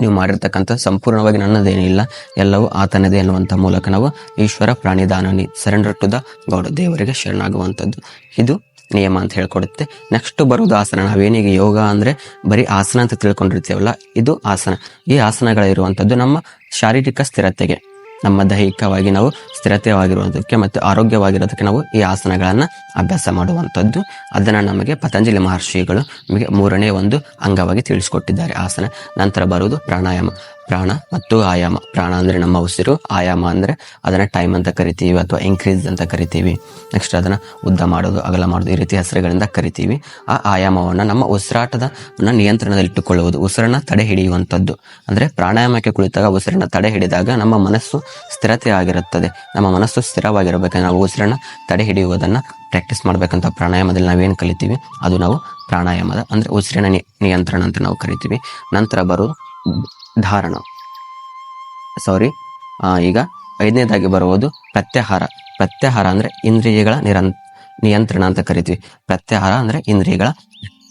ನೀವು ಮಾಡಿರ್ತಕ್ಕಂಥ ಸಂಪೂರ್ಣವಾಗಿ ನನ್ನದೇನಿಲ್ಲ, ಎಲ್ಲವೂ ಆತನದೇ ಅನ್ನುವಂಥ ಮೂಲಕ ನಾವು ಈಶ್ವರ ಪ್ರಾಣಿದಾನನಿ ಸರೆಂಡರ್ ಟು ದ ಗಾಡ್ ದೇವರಿಗೆ ಶರಣಾಗುವಂಥದ್ದು. ಇದು ನಿಯಮ ಅಂತ ಹೇಳ್ಕೊಡುತ್ತೆ. ನೆಕ್ಸ್ಟ್ ಬರೋದು ಆಸನ. ನಾವೇನೀಗ ಯೋಗ ಅಂದರೆ ಬರೀ ಆಸನ ಅಂತ ತಿಳ್ಕೊಂಡಿರ್ತೀವಲ್ಲ, ಇದು ಆಸನ. ಈ ಆಸನಗಳಿರುವಂಥದ್ದು ನಮ್ಮ ಶಾರೀರಿಕ ಸ್ಥಿರತೆಗೆ. ನಮ್ಮ ದೈಹಿಕವಾಗಿ ನಾವು ಸ್ಥಿರತೆವಾಗಿರುವುದಕ್ಕೆ ಮತ್ತು ಆರೋಗ್ಯವಾಗಿರೋದಕ್ಕೆ ನಾವು ಈ ಆಸನಗಳನ್ನು ಅಭ್ಯಾಸ ಮಾಡುವಂಥದ್ದು. ಅದನ್ನು ನಮಗೆ ಪತಂಜಲಿ ಮಹರ್ಷಿಗಳು ನಮಗೆ ಮೂರನೇ ಒಂದು ಅಂಗವಾಗಿ ತಿಳಿಸ್ಕೊಟ್ಟಿದ್ದಾರೆ ಆಸನ. ನಂತರ ಬರುವುದು ಪ್ರಾಣಾಯಾಮ. ಪ್ರಾಣ ಮತ್ತು ಆಯಾಮ. ಪ್ರಾಣ ಅಂದರೆ ನಮ್ಮ ಉಸಿರು, ಆಯಾಮ ಅಂದರೆ ಅದನ್ನು ಟೈಮ್ ಅಂತ ಕರಿತೀವಿ ಅಥವಾ ಇನ್ಕ್ರೀಸ್ ಅಂತ ಕರಿತೀವಿ. ನೆಕ್ಸ್ಟ್ ಅದನ್ನು ಉದ್ದ ಮಾಡೋದು, ಅಗಲ ಮಾಡೋದು ಈ ರೀತಿ ಹೆಸರುಗಳಿಂದ ಕರಿತೀವಿ. ಆ ಆಯಾಮವನ್ನು ನಮ್ಮ ಉಸಿರಾಟದ ನಿಯಂತ್ರಣದಲ್ಲಿಟ್ಟುಕೊಳ್ಳುವುದು ಉಸಿರನ್ನ ತಡೆ ಹಿಡಿಯುವಂಥದ್ದು. ಅಂದರೆ ಪ್ರಾಣಾಯಾಮಕ್ಕೆ ಕುಳಿತಾಗ ಉಸಿರನ್ನ ತಡೆ ಹಿಡಿದಾಗ ನಮ್ಮ ಮನಸ್ಸು ಸ್ಥಿರತೆ ಆಗಿರುತ್ತದೆ. ನಮ್ಮ ಮನಸ್ಸು ಸ್ಥಿರವಾಗಿರಬೇಕಂದ್ರೆ ನಾವು ಉಸಿರನ್ನ ತಡೆ ಹಿಡಿಯುವುದನ್ನು ಪ್ರಾಕ್ಟೀಸ್ ಮಾಡಬೇಕಂತ ಪ್ರಾಣಾಯಾಮದಲ್ಲಿ ನಾವೇನು ಕಲಿತೀವಿ? ಅದು ನಾವು ಪ್ರಾಣಾಯಾಮದ ಅಂದರೆ ಉಸಿರಿನ ನಿಯಂತ್ರಣ ಅಂತ ನಾವು ಕರಿತೀವಿ. ನಂತರ ಬರೋದು ಧಾರಣ. ಸಾರಿ ಈಗ ಐದನೇದಾಗಿ ಬರುವುದು ಪ್ರತ್ಯಾಹಾರ. ಪ್ರತ್ಯಾಹಾರ ಅಂದರೆ ಇಂದ್ರಿಯಗಳ ನಿರನ್, ನಿಯಂತ್ರಣ ಅಂತ ಕರಿತೀವಿ. ಪ್ರತ್ಯಾಹಾರ ಅಂದರೆ ಇಂದ್ರಿಯಗಳ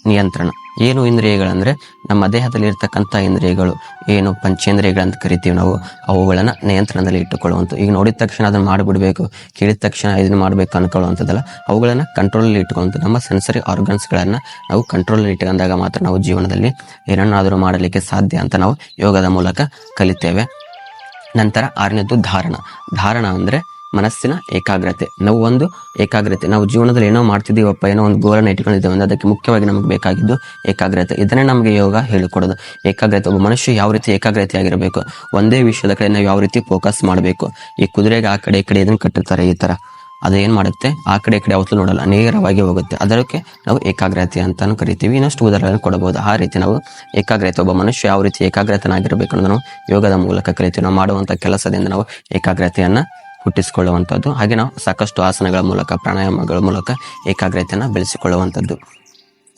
ನಿಯಂತ್ರಣ. ಏನು ಇಂದ್ರಿಯಗಳಂದರೆ ನಮ್ಮ ದೇಹದಲ್ಲಿ ಇರ್ತಕ್ಕಂಥ ಇಂದ್ರಿಯಗಳು. ಏನು ಪಂಚೇಂದ್ರಿಯಗಳಂತ ಕರಿತೀವಿ ನಾವು, ಅವುಗಳನ್ನು ನಿಯಂತ್ರಣದಲ್ಲಿ ಇಟ್ಟುಕೊಳ್ಳುವಂಥ ಈಗ ನೋಡಿದ ತಕ್ಷಣ ಅದನ್ನು ಮಾಡಿಬಿಡ್ಬೇಕು, ಕೇಳಿದ ತಕ್ಷಣ ಇದನ್ನು ಮಾಡಬೇಕು ಅನ್ಕೊಳ್ಳುವಂಥದ್ದಲ್ಲ, ಅವುಗಳನ್ನು ಕಂಟ್ರೋಲಲ್ಲಿ ಇಟ್ಕೊಳ್ಳುವಂಥ ನಮ್ಮ ಸೆನ್ಸರಿ ಆರ್ಗನ್ಸ್ಗಳನ್ನು ನಾವು ಕಂಟ್ರೋಲಲ್ಲಿ ಇಟ್ಕೊಂಡಾಗ ಮಾತ್ರ ನಾವು ಜೀವನದಲ್ಲಿ ಏನನ್ನಾದರೂ ಮಾಡಲಿಕ್ಕೆ ಸಾಧ್ಯ ಅಂತ ನಾವು ಯೋಗದ ಮೂಲಕ ಕಲಿತೇವೆ. ನಂತರ ಆರನೇದು ಧಾರಣ. ಧಾರಣ ಅಂದರೆ ಮನಸ್ಸಿನ ಏಕಾಗ್ರತೆ. ನಾವು ಒಂದು ಏಕಾಗ್ರತೆ. ನಾವು ಜೀವನದಲ್ಲಿ ಏನೋ ಮಾಡ್ತಿದ್ದೀವಪ್ಪ, ಏನೋ ಒಂದು ಗೋಲನ್ನು ಇಟ್ಕೊಂಡಿದ್ದೇವೆ ಅದಕ್ಕೆ ಮುಖ್ಯವಾಗಿ ನಮಗೆ ಬೇಕಾಗಿದ್ದು ಏಕಾಗ್ರತೆ. ಇದನ್ನೇ ನಮಗೆ ಯೋಗ ಹೇಳಿಕೊಡೋದು. ಏಕಾಗ್ರತೆ, ಒಬ್ಬ ಮನುಷ್ಯ ಯಾವ ರೀತಿ ಏಕಾಗ್ರತೆ ಆಗಿರಬೇಕು ಒಂದೇ ವಿಷಯದ ಕಡೆ ನಾವು ಯಾವ ರೀತಿ ಫೋಕಸ್ ಮಾಡಬೇಕು? ಈ ಕುದುರೆಗೆ ಆ ಕಡೆ, ಈ ಕಡೆ ಇದನ್ನು ಕಟ್ಟಿರ್ತಾರೆ ಈ ಥರ ಅದು ಏನು ಮಾಡುತ್ತೆ? ಆ ಕಡೆ, ಈ ಕಡೆ ಯಾವತ್ತೂ ನೋಡಲ್ಲ. ನೇರವಾಗಿ ಹೋಗುತ್ತೆ. ಅದಕ್ಕೆ ನಾವು ಏಕಾಗ್ರತೆ ಅಂತಲೂ ಕರಿತೀವಿ. ಇನ್ನಷ್ಟು ಉದಾಹರಣೆ ಕೊಡಬಹುದು. ಆ ರೀತಿ ನಾವು ಏಕಾಗ್ರತೆ, ಒಬ್ಬ ಮನುಷ್ಯ ಯಾವ ರೀತಿ ಏಕಾಗ್ರತನಾಗಿರಬೇಕು ಅನ್ನೋದು ನಾವು ಯೋಗದ ಮೂಲಕ ಕಲಿತೀವಿ ನಾವು ಮಾಡುವಂಥ ಕೆಲಸದಿಂದ ನಾವು ಏಕಾಗ್ರತೆಯನ್ನು ಹುಟ್ಟಿಸಿಕೊಳ್ಳುವಂಥದ್ದು. ಹಾಗೆ ನಾವು ಸಾಕಷ್ಟು ಆಸನಗಳ ಮೂಲಕ ಪ್ರಾಣಾಯಾಮಗಳ ಮೂಲಕ ಏಕಾಗ್ರತೆಯನ್ನು ಬೆಳೆಸಿಕೊಳ್ಳುವಂಥದ್ದು.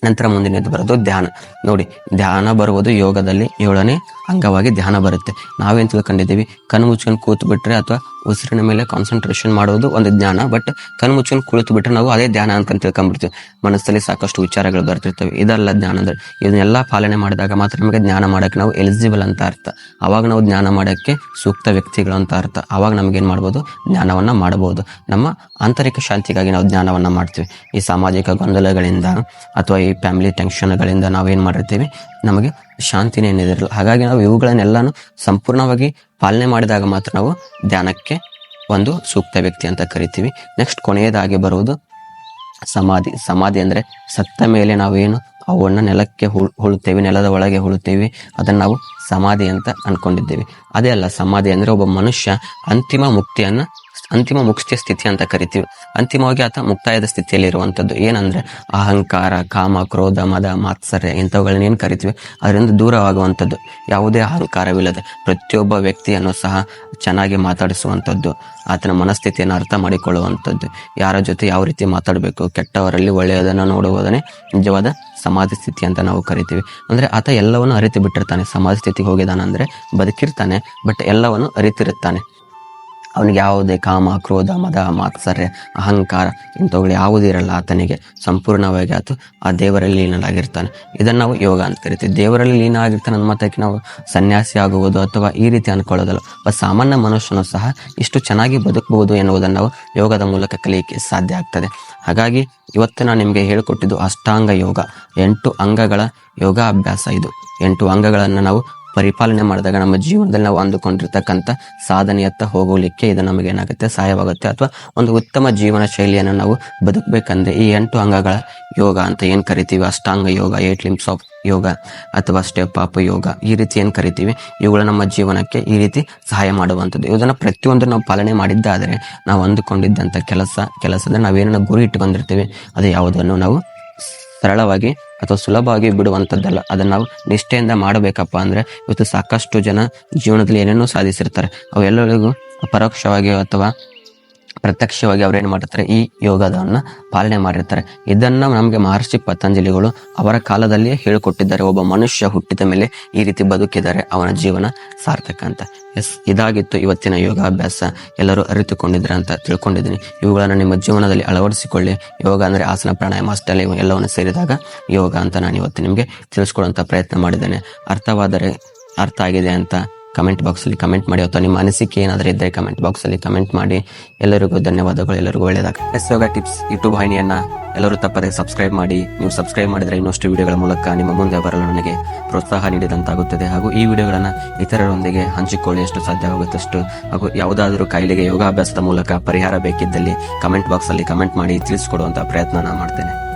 ನಂತರ ಮುಂದಿನದು ಬರೋದು ಧ್ಯಾನ. ನೋಡಿ, ಧ್ಯಾನ ಬರುವುದು ಯೋಗದಲ್ಲಿ ಏಳನೇ ಅಂಗವಾಗಿ ಧ್ಯಾನ ಬರುತ್ತೆ. ನಾವೇನು ತಿಳ್ಕೊಂಡಿದ್ದೀವಿ? ಕಣ್ಣು ಮುಚ್ಕೊಂಡು ಕೂತು ಬಿಟ್ರೆ ಅಥವಾ ಉಸಿರಿನ ಮೇಲೆ ಕಾನ್ಸಂಟ್ರೇಷನ್ ಮಾಡೋದು ಒಂದು ಜ್ಞಾನ. ಬಟ್ ಕಣ್ಣು ಮುಚ್ಕೊಂಡು ಕುಳಿತು ಬಿಟ್ರೆ ನಾವು ಅದೇ ಧ್ಯಾನ ಅಂತ ತಿಳ್ಕೊಂಡ್ಬಿಡ್ತೀವಿ. ಮನಸ್ಸಲ್ಲಿ ಸಾಕಷ್ಟು ವಿಚಾರಗಳು ಬರ್ತಿರ್ತವೆ. ಇದೆಲ್ಲ ಜ್ಞಾನ ಅಂದ್ರೆ ಇದನ್ನೆಲ್ಲ ಪಾಲನೆ ಮಾಡಿದಾಗ ಮಾತ್ರ ನಮಗೆ ಜ್ಞಾನ ಮಾಡೋಕ್ಕೆ ನಾವು ಎಲಿಜಿಬಲ್ ಅಂತ ಅರ್ಥ. ಆವಾಗ ನಾವು ಧ್ಯಾನ ಮಾಡೋಕ್ಕೆ ಸೂಕ್ತ ವ್ಯಕ್ತಿಗಳು ಅಂತ ಅರ್ಥ. ಅವಾಗ ನಮಗೇನು ಮಾಡ್ಬೋದು? ಜ್ಞಾನವನ್ನು ಮಾಡಬಹುದು. ನಮ್ಮ ಆಂತರಿಕ ಶಾಂತಿಗಾಗಿ ನಾವು ಜ್ಞಾನವನ್ನು ಮಾಡ್ತೀವಿ. ಈ ಸಾಮಾಜಿಕ ಗೊಂದಲಗಳಿಂದ ಅಥವಾ ಈ ಫ್ಯಾಮಿಲಿ ಟೆನ್ಷನ್ಗಳಿಂದ ನಾವೇನು ಮಾಡಿರ್ತೀವಿ, ನಮಗೆ ಶಾಂತಿನೇ ಏನಿದಿರಲ್ಲ. ಹಾಗಾಗಿ ನಾವು ಇವುಗಳನ್ನೆಲ್ಲಾನು ಸಂಪೂರ್ಣವಾಗಿ ಪಾಲನೆ ಮಾಡಿದಾಗ ಮಾತ್ರ ನಾವು ಧ್ಯಾನಕ್ಕೆ ಒಂದು ಸೂಕ್ತ ವ್ಯಕ್ತಿ ಅಂತ ಕರಿತೀವಿ. ನೆಕ್ಸ್ಟ್ ಕೊನೆಯದಾಗಿ ಬರುವುದು ಸಮಾಧಿ. ಸಮಾಧಿ ಅಂದರೆ ಸತ್ತ ಮೇಲೆ ನಾವೇನು ಅವನ್ನ ನೆಲಕ್ಕೆ ಹುಳ್ ಹುಳುತ್ತೇವೆ, ನೆಲದ ಒಳಗೆ ಹುಳುತ್ತೇವೆ, ಅದನ್ನು ನಾವು ಸಮಾಧಿ ಅಂತ ಅಂದ್ಕೊಂಡಿದ್ದೇವೆ ಅದೇ ಅಲ್ಲ, ಸಮಾಧಿ ಅಂದರೆ ಒಬ್ಬ ಮನುಷ್ಯ ಅಂತಿಮ ಮುಕ್ತಿಯನ್ನು ಅಂತಿಮ ಮುಕ್ತಿಯ ಸ್ಥಿತಿ ಅಂತ ಕರಿತೀವಿ. ಅಂತಿಮವಾಗಿ ಆತ ಮುಕ್ತಾಯದ ಸ್ಥಿತಿಯಲ್ಲಿ ಇರುವಂಥದ್ದು ಏನಂದ್ರೆ ಅಹಂಕಾರ, ಕಾಮ, ಕ್ರೋಧ, ಮದ, ಮಾತ್ಸರ್ಯ ಇಂಥವುಗಳನ್ನ ಏನು ಕರಿತೀವಿ? ಅದರಿಂದ ದೂರವಾಗುವಂಥದ್ದು ಯಾವುದೇ ಅಹಂಕಾರವಿಲ್ಲದೆ ಪ್ರತಿಯೊಬ್ಬ ವ್ಯಕ್ತಿಯನ್ನು ಸಹ ಚೆನ್ನಾಗಿ ಮಾತಾಡಿಸುವಂಥದ್ದು ಆತನ ಮನಸ್ಥಿತಿಯನ್ನು ಅರ್ಥ ಮಾಡಿಕೊಳ್ಳುವಂಥದ್ದು ಯಾರ ಜೊತೆ ಯಾವ ರೀತಿ ಮಾತಾಡಬೇಕು, ಕೆಟ್ಟವರಲ್ಲಿ ಒಳ್ಳೆಯದನ್ನು ನೋಡುವುದನ್ನೇ ನಿಜವಾದ ಸಮಾಧಿ ಸ್ಥಿತಿ ಅಂತ ನಾವು ಕರಿತೀವಿ. ಅಂದರೆ ಆತ ಎಲ್ಲವನ್ನು ಅರಿತು ಬಿಟ್ಟಿರ್ತಾನೆ. ಸಮಾಧಿ ಸ್ಥಿತಿಗೆ ಹೋಗಿದ್ದಾನೆ ಅಂದರೆ ಬದುಕಿರ್ತಾನೆ, ಬಟ್ ಎಲ್ಲವನ್ನು ಅರಿತಿರುತ್ತಾನೆ. ಅವನಿಗೆ ಯಾವುದೇ ಕಾಮ, ಕ್ರೋಧ, ಮದ, ಮಾತ್ಸರ್ಯ, ಅಹಂಕಾರ ಇಂಥವುಗಳು ಯಾವುದೂ ಇರಲ್ಲ. ಆತನಿಗೆ ಸಂಪೂರ್ಣವಾಗಿ ಆತು ಆ ದೇವರಲ್ಲಿ ಲೀನಲಾಗಿರ್ತಾನೆ ಇದನ್ನು ನಾವು ಯೋಗ ಅಂತ ಕರಿತೀವಿ. ದೇವರಲ್ಲಿ ಲೀನ ಆಗಿರ್ತಾನೆ ಮಾತಾಕಿ ನಾವು ಸನ್ಯಾಸಿ ಆಗುವುದು ಅಥವಾ ಈ ರೀತಿ ಅನ್ಕೊಳ್ಳೋದಲ್ಲ. ಬಟ್ ಸಾಮಾನ್ಯ ಮನುಷ್ಯನು ಸಹ ಇಷ್ಟು ಚೆನ್ನಾಗಿ ಬದುಕಬಹುದು ಎನ್ನುವುದನ್ನು ನಾವು ಯೋಗದ ಮೂಲಕ ಕಲಿಯಕ್ಕೆ ಸಾಧ್ಯ ಆಗ್ತದೆ. ಹಾಗಾಗಿ ಇವತ್ತು ನಾನು ನಿಮಗೆ ಹೇಳಿಕೊಟ್ಟಿದ್ದು ಅಷ್ಟಾಂಗ ಯೋಗ. ಎಂಟು ಅಂಗಗಳ ಯೋಗ ಅಭ್ಯಾಸ ಇದು. ಎಂಟು ಅಂಗಗಳನ್ನು ನಾವು ಪರಿಪಾಲನೆ ಮಾಡಿದಾಗ ನಮ್ಮ ಜೀವನದಲ್ಲಿ ನಾವು ಅಂದುಕೊಂಡಿರ್ತಕ್ಕಂಥ ಸಾಧನೆಯತ್ತ ಹೋಗಲಿಕ್ಕೆ ಇದು ನಮಗೆ ಏನಾಗುತ್ತೆ ಸಹಾಯವಾಗುತ್ತೆ ಅಥವಾ ಒಂದು ಉತ್ತಮ ಜೀವನ ಶೈಲಿಯನ್ನು ನಾವು ಬದುಕಬೇಕಂದ್ರೆ ಈ ಎಂಟು ಅಂಗಗಳ ಯೋಗ ಅಂತ ಏನು ಕರಿತೀವಿ? ಅಷ್ಟಾಂಗ ಯೋಗ, ಏಟ್ ಲಿಮ್ಸ್ ಆಫ್ ಯೋಗ ಅಥವಾ ಸ್ಟೆಪ್ ಅಪ್ ಯೋಗ ಈ ರೀತಿ ಏನು ಕರಿತೀವಿ? ಇವುಗಳು ನಮ್ಮ ಜೀವನಕ್ಕೆ ಈ ರೀತಿ ಸಹಾಯ ಮಾಡುವಂಥದ್ದು. ಇದನ್ನು ಪ್ರತಿಯೊಂದು ನಾವು ಪಾಲನೆ ಮಾಡಿದ್ದಾದರೆ ನಾವು ಅಂದುಕೊಂಡಿದ್ದಂಥ ಕೆಲಸ, ಕೆಲಸದ ನಾವೇನೋ ಗುರಿ ಇಟ್ಟುಕೊಂಡಿರ್ತೀವಿ ಅದು ಯಾವುದನ್ನು ನಾವು ಸರಳವಾಗಿ ಅಥವಾ ಸುಲಭವಾಗಿ ಬಿಡುವಂಥದ್ದಲ್ಲ. ಅದನ್ನು ನಾವು ನಿಷ್ಠೆಯಿಂದ ಮಾಡಬೇಕಪ್ಪ ಅಂದರೆ ಇವತ್ತು ಸಾಕಷ್ಟು ಜನ ಜೀವನದಲ್ಲಿ ಏನೇನೋ ಸಾಧಿಸಿರ್ತಾರೆ. ಅವೆಲ್ಲರಿಗೂ ಪರೋಕ್ಷವಾಗಿ ಅಥವಾ ಪ್ರತ್ಯಕ್ಷವಾಗಿ ಅವ್ರು ಏನು ಮಾಡಿರ್ತಾರೆ ಈ ಯೋಗದವನ್ನ ಪಾಲನೆ ಮಾಡಿರ್ತಾರೆ. ಇದನ್ನ ನಮಗೆ ಮಹರ್ಷಿ ಪತಂಜಲಿಗಳು ಅವರ ಕಾಲದಲ್ಲಿಯೇ ಹೇಳಿಕೊಟ್ಟಿದ್ದಾರೆ. ಒಬ್ಬ ಮನುಷ್ಯ ಹುಟ್ಟಿದ ಮೇಲೆ ಈ ರೀತಿ ಬದುಕಿದ್ದಾರೆ ಅವನ ಜೀವನ ಸಾರ್ಥಕ ಅಂತ. ಎಸ್, ಇದಾಗಿತ್ತು ಇವತ್ತಿನ ಯೋಗಾಭ್ಯಾಸ. ಎಲ್ಲರೂ ಅರಿತುಕೊಂಡಿದ್ರೆ ಅಂತ ತಿಳ್ಕೊಂಡಿದ್ದೀನಿ. ಇವುಗಳನ್ನು ನಿಮ್ಮ ಜೀವನದಲ್ಲಿ ಅಳವಡಿಸಿಕೊಳ್ಳಿ. ಯೋಗ ಅಂದರೆ ಆಸನ, ಪ್ರಾಣಾಯಾಮ ಅಷ್ಟೇ ಇವು ಎಲ್ಲವನ್ನು ಸೇರಿದಾಗ ಯೋಗ ಅಂತ ನಾನು ಇವತ್ತು ನಿಮಗೆ ತಿಳಿಸ್ಕೊಡುವಂಥ ಪ್ರಯತ್ನ ಮಾಡಿದ್ದೇನೆ. ಅರ್ಥವಾದರೆ ಅರ್ಥ ಆಗಿದೆ ಅಂತ ಕಮೆಂಟ್ ಬಾಕ್ಸಲ್ಲಿ ಕಮೆಂಟ್ ಮಾಡಿ ಅಥವಾ ನಿಮ್ಮ ಅನಿಸಿಕೆ ಏನಾದರೂ ಇದ್ದರೆ ಕಮೆಂಟ್ ಬಾಕ್ಸಲ್ಲಿ ಕಮೆಂಟ್ ಮಾಡಿ. ಎಲ್ಲರಿಗೂ ಧನ್ಯವಾದಗಳು, ಎಲ್ಲರಿಗೂ ಒಳ್ಳೆಯದಾಗ ಎಸ್ ಯೋಗ ಟಿಪ್ಸ್ ಯೂಟ್ಯೂಬ್ ವಾಹಿನಿಯನ್ನು ಎಲ್ಲರೂ ತಪ್ಪದೆ ಸಬ್ಸ್ಕ್ರೈಬ್ ಮಾಡಿ. ನೀವು ಸಬ್ಸ್ಕ್ರೈಬ್ ಮಾಡಿದರೆ ಇನ್ನಷ್ಟು ವಿಡಿಯೋಗಳ ಮೂಲಕ ನಿಮ್ಮ ಮುಂದೆ ಬರಲು ನನಗೆ ಪ್ರೋತ್ಸಾಹ ನೀಡಿದಂತಾಗುತ್ತದೆ. ಹಾಗೂ ಈ ವಿಡಿಯೋಗಳನ್ನು ಇತರರೊಂದಿಗೆ ಹಂಚಿಕೊಳ್ಳಿ, ಎಷ್ಟು ಸಾಧ್ಯವಾಗುತ್ತಷ್ಟು. ಹಾಗೂ ಯಾವುದಾದರೂ ಕಾಯಿಲೆಗೆ ಯೋಗಾಭ್ಯಾಸದ ಮೂಲಕ ಪರಿಹಾರ ಬೇಕಿದ್ದಲ್ಲಿ ಕಮೆಂಟ್ ಬಾಕ್ಸಲ್ಲಿ ಕಮೆಂಟ್ ಮಾಡಿ ತಿಳಿಸ್ಕೊಡುವಂಥ ಪ್ರಯತ್ನ ನಾನು ಮಾಡ್ತೇನೆ.